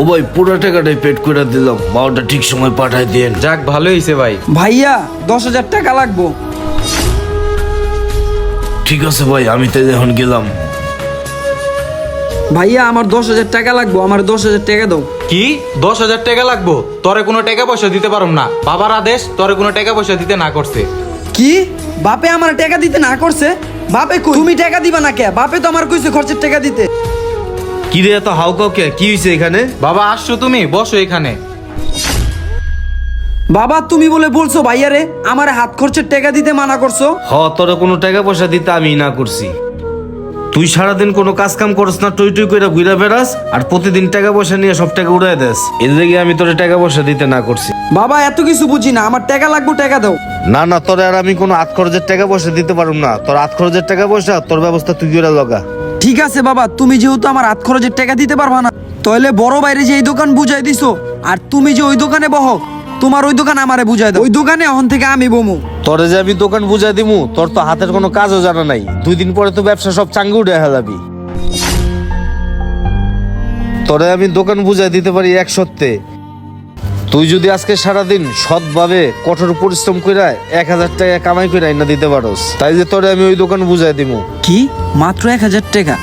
ও ভাই পুরো টাকাটাই পেড করে দিলাম। মাওটা ঠিক সময় পাঠাই দিয়েন। যাক ভালো হয়েছে ভাই। ভাইয়া দশ হাজার টাকা লাগবো। ঠিক আছে ভাই আমি তো এখন গেলাম। ভাইয়া আমার দশ হাজার টাকা লাগবো আমার দশ হাজার টাকা দাও। কি? দশ হাজার টাকা লাগবো? তোরে কোনো টাকা পয়সা দিতে পারুম না। বাবার আদেশ তোরে কোনো টাকা পয়সা দিতে না করছে। কি? বাপে আমার টাকা দিতে না করছে? বাপে কই? তুমি টাকা দিবা না কে? বাপে তো আমার কইছে খরচের টাকা দিতে। কি রে এত হাউ কাউকে? কি হয়েছে এখানে? বাবা আসছো তুমি বসো এখানে। বাবা তুমি বলে বলছো ভাইয়া রে আমার হাত খরচের টাকা দিতে মানা করছ? হ তোরা কোনো টাকা পয়সা দিতে আমি না করছি। তুই সারাদিন কোনো কাজ কাম করস না টুই টুই করে ঘুরে বেড়াস আর প্রতিদিন টাকা পয়সা নিয়ে সব টাকা উড়াই দেস। এর লেগে আমি তোর টাকা পয়সা দিতে না করছি। বাবা এত কিছু বুঝি না আমার টাকা লাগবো টাকা দাও। না না তোর আর আমি কোনো হাত খরচের টাকা পয়সা দিতে পারুম না। তোর হাত খরচের টাকা পয়সা তোর ব্যবস্থা তুই করে লগা। ঠিক আছে বাবা, তুমি যেহেতু আমার হাত খরচের টাকা দিতে পারবা না, তাহলে বড় বাইরে যে এই দোকান বুঝাই দিছো, আর তুমি যে ওই দোকানে বহ, তোমার ওই দোকান আমারে বুঝাই দাও। ওই দোকানে এখন থেকে আমি বমু। তোরে যে আমি দোকান বুঝাই দিমু, তোর তো হাতের কোনো কাজও জানা নাই। দুই দিন পরে তো ব্যবসা সব চাঙ্গে উঠে হেলাবি তোরে আমি দোকান বুঝাই দিতে পারি এক সত্যে। তুই যদি আজকে সারাদিন সৎভাবে কঠোর পরিশ্রম করে এক হাজার টাকা কামাই করে না দিতে পারোস তাই যে তোরে আমি ওই দোকান বুঝাই দিমু। কি? মাত্র এক হাজার টাকা?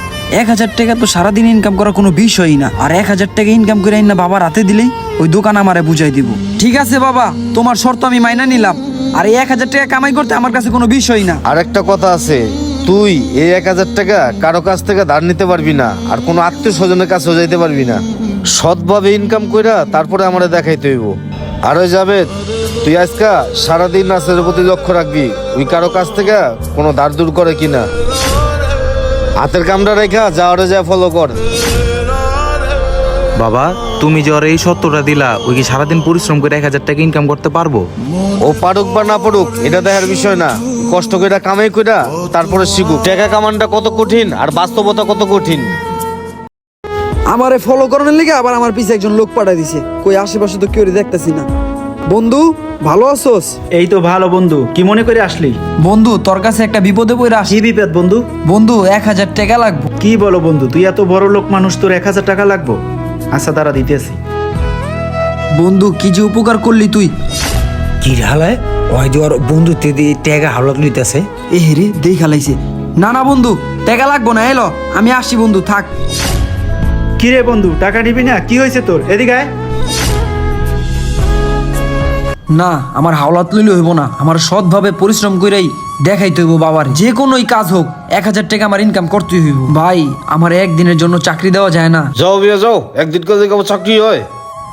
এক হাজার টাকা তো সারাদিন ইনকাম করা কোনো বিষয়ই না। আর এক হাজার টাকা ইনকাম করে না বাবা রাতে দিলেই ওই দোকান আমারে বুঝাই দিব। ঠিক আছে বাবা তোমার শর্ত আমি মাইনা নিলাম। আর এই এক হাজার টাকা কামাই করতে আমার কাছে কোনো বিষয় না। আর একটা কথা আছে তুই এই এক হাজার টাকা কারও কাছ থেকে ধার নিতে পারবি না আর কোনো আত্মীয় স্বজনের কাছেও যাইতে পারবি না। সৎভাবে ইনকাম কইরা তারপরে আমরা দেখাইতে হইব। আর যাবে তুই আজকা সারাদিন নাচের প্রতি লক্ষ্য রাখবি ওই কারও কাছ থেকে কোনো ধার দূর করে কিনা। হাতের কামটা রেখা যাওয়ারে যা ফলো কর। বাবা তুমি যে ওর এই সত্যটা দিলা ওই কি সারাদিন পরিশ্রম করে এক হাজার টাকা ইনকাম করতে পারব? ও পারুক বা না পারুক এটা দেখার বিষয় না। কষ্ট কইরা কামাই কইরা তারপরে শিখুক। টাকা কামানটা কত কঠিন আর বাস্তবতা কত কঠিন। আমারে ফলো করানোর লেগে আবার আমার পিছে একজন লোক পাঠাই দিছে। কই আশেপাশে তো কেউ দেখতেছি না। বন্ধু ভালো আছোস? এই তো ভালো বন্ধু। কি মনে করে আসলি? বন্ধু তোর কাছে একটা বিপদে পড়ে আসি কি বিপদ বন্ধু? বন্ধু এক হাজার টাকা লাগবে। কি বলো বন্ধু তুই এত বড় লোক মানুষ তোর এক হাজার টাকা লাগবো? আচ্ছা তারা দিতেছি। বন্ধু কি যে উপকার করলি তুই? কি হালায় ওই যে ওর বন্ধুতে দিয়ে টেগা হাওলাত লইতেছে। এ রে দেখা লাইছে না না বন্ধু টাকা লাগবো না এলো। আমি আসি বন্ধু থাক। কি রে বন্ধু টাকা নিবি না? কি হয়েছে তোর? এদিকে আয়। না আমার হাওলাত লইলে হইব না। আমার সৎভাবে পরিশ্রম কইরাই দেখাইতে হইব বাবার। যে কোনোই কাজ হোক এক হাজার টাকা আমার ইনকাম করতেই হইব। ভাই আমার একদিনের জন্য চাকরি দেওয়া যায় না। যাও বিয়া যাও। একদিন করে কেমন চাকরি হয়।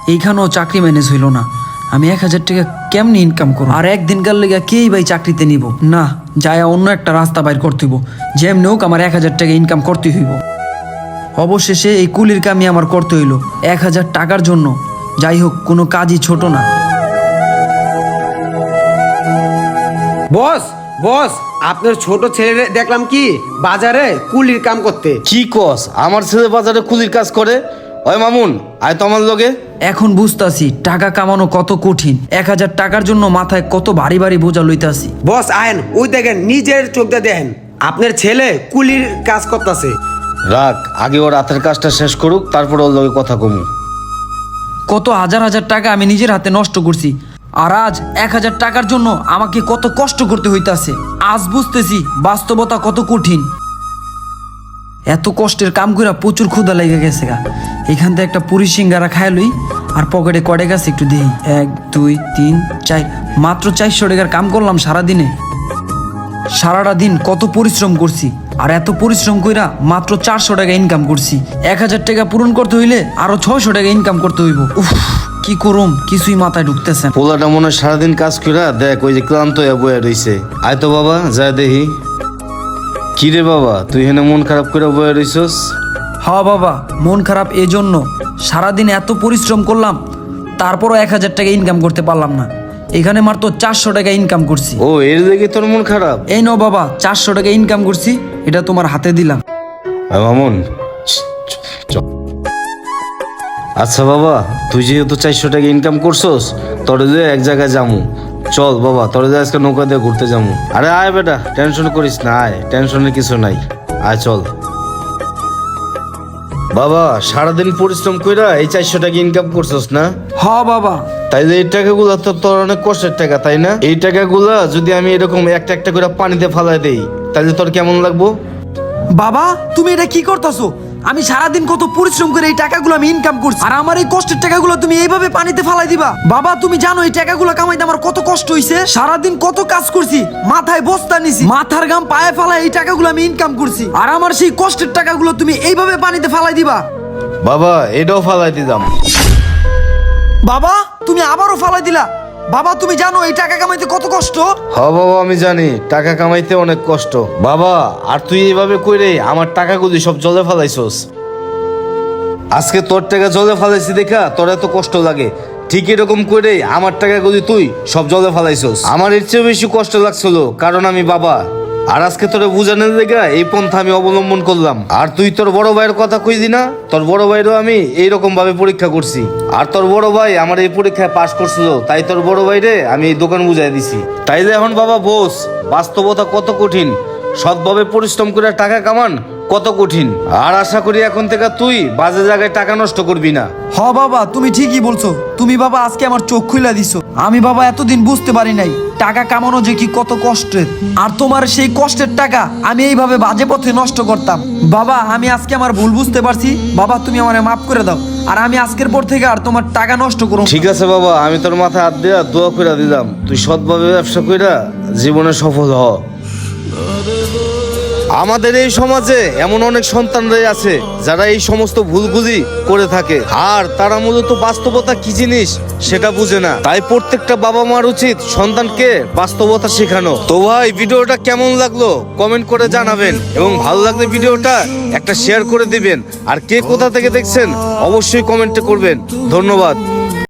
এইখানেও চাকরি ম্যানেজ হইল না। আমি এক হাজার টাকা কেমনি ইনকাম করব? আর একদিনকার লেগে কেই ভাই চাকরিতে নিব? না যায় অন্য একটা রাস্তা বাইর করতে হইব। যেমনি হোক আমার এক হাজার টাকা ইনকাম করতে হইব। অবশেষে এই কুলির কামি আমার করতে হইল। এক হাজার টাকার জন্য। যাই হোক কোনো কাজই ছোট না। বস বস আপনার ছোট ছেলে দেখলাম কি? বাজারে কুলির কাম করতে। কি কস? আমার ছেলে বাজারে কুলির কাজ করে। ওই মামুন আয় তো আমার লগে। এখন বুঝতাছি টাকা কামানো কত কঠিন। এক হাজার টাকার জন্য মাথায় কত ভারী ভারী বোঝা লইতাছি। বস আয়েন ওই দেখেন নিজের চোখ দিয়ে দেখেন। আপনার ছেলে কুলির কাজ করতেছে। রাখ আগে ওর রাতের কাজটা শেষ করুক, তারপর ওর লগে কথা কমু। কত হাজার হাজার টাকা আমি নিজের হাতে নষ্ট করছি। আর আজ এক হাজার টাকার জন্য আমাকে কত কষ্ট করতে হইতাছে। আজ বুঝতেছি বাস্তবতা কত কঠিন। এত কষ্টের কাম করে প্রচুর ক্ষুধা লেগে গেছে গা। এখান থেকে একটা পুরি সিঙ্গারা খায় লই, আর পকেটে কড়ে গেছে একটু দিই। এক, দুই, তিন, চার, মাত্র চারশো টাকার কাম করলাম সারাদিনে। সারাটা দিন কত পরিশ্রম করছি। আর এত পরিশ্রম কইরা মাত্র চারশো টাকা ইনকাম করছি। এক হাজার টাকা পূরণ করতে হইলে আরও ছয়শো টাকা ইনকাম করতে হইব। উফ কি করুম কিছুই মাথায় ঢুকতেছে পোলাটা মনে হয় সারাদিন কাজ করে দেখ ওই যে ক্লান্ত হয়ে বয়ে রইছে। আয় তো বাবা যা দেখি। কি রে বাবা তুই হেনে মন খারাপ করে বয়ে রইছস? হ বাবা মন খারাপ এজন্য। সারাদিন এত পরিশ্রম করলাম তারপরও এক হাজার টাকা ইনকাম করতে পারলাম না। এখানে মাত্র চারশো টাকা ইনকাম করছি। ও এর লেগে তোর মন খারাপ? এই নাও বাবা চারশো টাকা ইনকাম করছি। এটা তোমার হাতে দিলাম। মামুন। আচ্ছা বাবা তুই যেহেতু চারশো টাকা ইনকাম করছস তোর যে এক জায়গায় যামু। চল বাবা তোর যে আজকে নৌকা দিয়ে ঘুরতে যামু। আরে আয় বেটা টেনশন করিস না আয় টেনশনের কিছু নাই। আয় চল। বাবা সারাদিন পরিশ্রম কইরা এই চারশো টাকা ইনকাম করছস না? হ বাবা। তাইলে এই টাকাগুলো তো তোর অনেক কষ্টের টাকা তাই না? এই টাকাগুলা যদি আমি এরকম একটা একটা করে পানিতে ফালাই দেই তাহলে তোর কেমন লাগবো? বাবা তুমি এটা কি করতেছো? আমি সারাদিন কত পরিশ্রম করে এই টাকাগুলো আমি ইনকাম করছি। আর আমার এই কষ্টের টাকাগুলো তুমি এইভাবে পানিতে ফালাই দিবা। বাবা তুমি জানো এই টাকাগুলো কামাইতে আমার কত কষ্ট হইছে? সারাদিন কত কাজ করছি মাথায় বস্তা নিছি। মাথার গাম পায়ে ফালাই এই টাকাগুলো আমি ইনকাম করছি। আর আমার সেই কষ্টের টাকাগুলো তুমি এইভাবে পানিতে ফালাই দিবা। বাবা এটাও ফালাই দিলাম। বাবা তুমি আবারও ফালাই দিলা। বাবা, তুমি জানো এই টাকা কামাইতে কত কষ্ট? হ বাবা, আমি জানি। টাকা কামাইতে অনেক কষ্ট। বাবা, আর তুই এইভাবে কইরে আমার টাকাগুলি সব জলে ফেলাইছস? আজকে তোর টাকা জলে ফেলাইছি দেখা, তোর এত কষ্ট লাগে। ঠিক এরকম করে আমার টাকাগুলি তুই সব জলে ফেলাইছস। আমার এর চেয়ে বেশি কষ্ট লাগছিল, কারণ আমি বাবা। আর আজকে তোরে বুঝানোর লেগা এই পন্থা আমি অবলম্বন করলাম। আর তুই তোর বড় ভাইয়ের কথা কইদি না, তোর বড় ভাইয়েরও আমি এইরকম ভাবে পরীক্ষা করছি। আর তোর বড় ভাই আমার এই পরীক্ষায় পাশ করছিল, তাই তোর বড় ভাইরে আমি এই দোকান বুঝাই দিছি। তাইলে এখন বাবা বোস, বাস্তবতা কত কঠিন? সৎভাবে পরিশ্রম করে টাকা কামান কত কঠিন? আর আশা করি এখন থেকে তুই বাজে জায়গায় টাকা নষ্ট করবি না। হ বাবা, তুমি ঠিকই বলছো। তুমি বাবা আজকে আমার চোখ খুলে দিছো। আমি বাবা এতদিন বুঝতে পারি নাই। টাকা কামানো যে কি কত কষ্টের? আর তোমার সেই কষ্টের টাকা আমি এইভাবে বাজে পথে নষ্ট করতাম। বাবা, আমি আজকে আমার ভুল বুঝতে পারছি। বাবা, তুমি আমার মাফ করে দাও। আর আমি আজকের পর থেকে আর তোমার টাকা নষ্ট করো ঠিক আছে বাবা, আমি তোর মাথায় হাত দিয়া দোয়া করে দিলাম তুই সৎভাবে ব্যবসা কইরা জীবনে সফল হ। আমাদের এই সমাজে এমন অনেক সন্তানরাই আছে যারা এই সমস্ত ভুলগুলি করে থাকে। আর তারা মূলত বাস্তবতা কি জিনিস সেটা বুঝে না। তাই প্রত্যেকটা বাবা মার উচিত সন্তানকে বাস্তবতা শেখানো। তো ভাই, ভিডিওটা কেমন লাগল কমেন্ট করে জানাবেন এবং ভালো লাগলে ভিডিওটা একটা শেয়ার করে দিবেন। আর কে কোথা থেকে দেখছেন, অবশ্যই কমেন্টে করবেন। ধন্যবাদ।